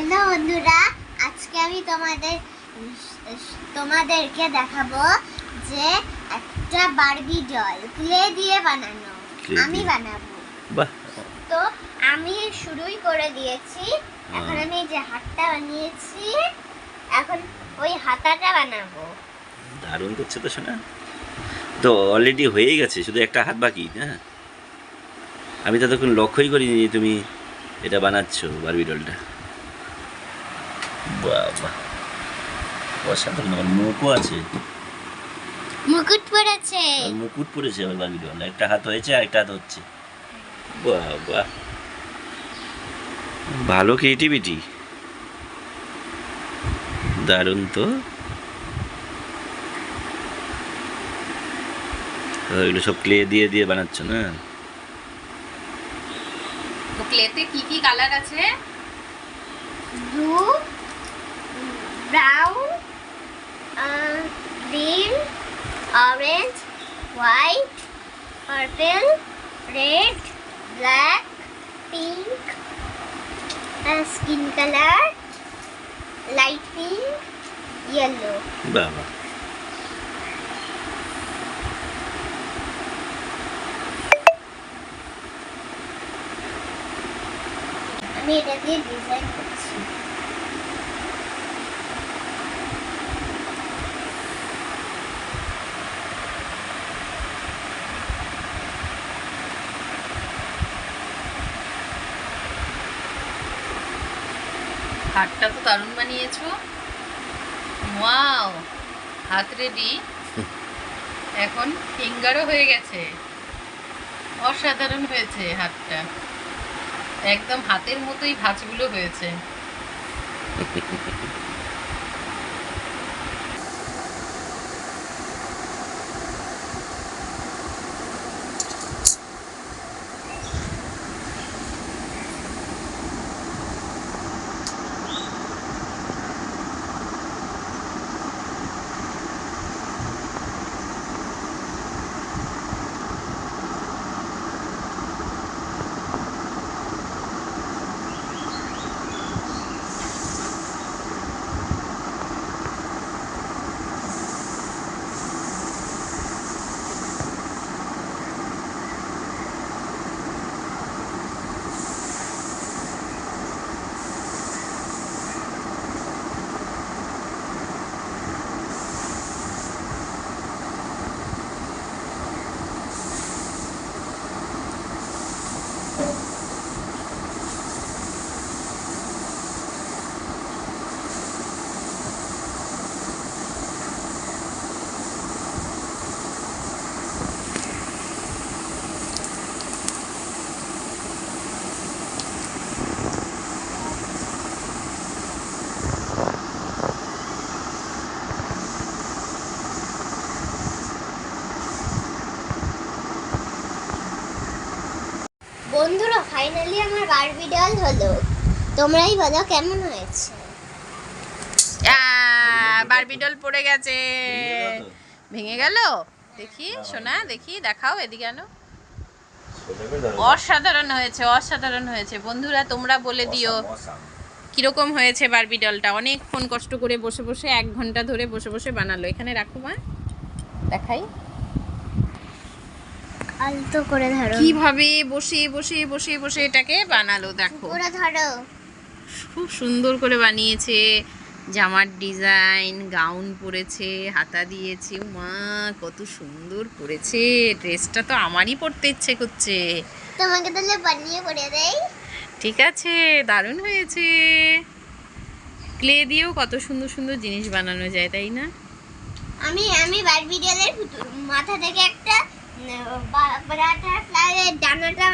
Hello বন্ধুরা আজকে আমি তোমাদের তোমাদেরকে দেখাবো যে একটা বারবি ডল ক্লে দিয়ে বানানো। আমি বানাবো। তো আমি শুরুই করে দিয়েছি। এখন হ্যাঁ। আমি যে হাতটা বানিয়েছি এখন ওই হাতাটা বানাবো। দারুণ করছে তো শোনা তো অলরেডি হয়েই গেছে শুধু একটা হাত বাকি হ্যাঁ আমি তো তখন লক্ষ্যই করিনি তুমি এটা বানাচ্ছ বারবি ডলটা বাবা। অসাধারণ আবার মুখও আছে মুকুট পড়েছে মুকুট ডল একটা হাত হয়েছে আর একটা হাত হচ্ছে। বাবা। ভালো ক্রিয়েটিভিটি দারুণ তো। এগুলো সব ক্লে দিয়ে দিয়ে বানাচ্ছ না? ক্লেতে কি কি কালার আছে? Blue brown green orange white purple red black pink skin colour light pink yellow বাবা আমি এটা দিয়ে ডিজাইন করছি হাতটা তো দারুণ বানিয়েছো। ওয়াও, হাত রেডি এখন ফিঙ্গারও হয়ে গেছে। অসাধারণ হয়েছে হাতটা। একদম হাতের মতোই ভাঁজগুলো হয়েছে। বন্ধুরা ফাইনালি আমার বারবি ডল হলো। তোমরাই বলো কেমন হয়েছে? বারবি ডল পড়ে গেছে। ভেঙে গেল? দেখি সোনা দেখি দেখাও এদিকে আনো। অসাধারণ হয়েছে অসাধারণ হয়েছে। বন্ধুরা তোমরা বলে দিও কীরকম হয়েছে বারবি ডলটা অনেকক্ষণ কষ্ট করে বসে বসে এক ঘণ্টা ধরে বসে বসে বানালো। এখানে রাখো মা। দেখাই। আলতো করে ধরো। কীভাবে বসে বসে বসে বসে এটাকে বানালো দেখো। পুরো ধরো। খুব সুন্দর করে বানিয়েছে। জামার ডিজাইন গাউন পরেছে হাতা দিয়েছে। মা কত সুন্দর পরেছে ড্রেসটা তো আমারই পরতে ইচ্ছে করছে। তোমাকে তাহলে বানিয়ে করে দেই। ঠিক আছে দারুণ হয়েছে। ক্লে দিয়েও কত সুন্দর সুন্দর জিনিস বানানো যায় তাই না? আমি আমি বারবি ডলের মাথা থেকে একটা पराठा था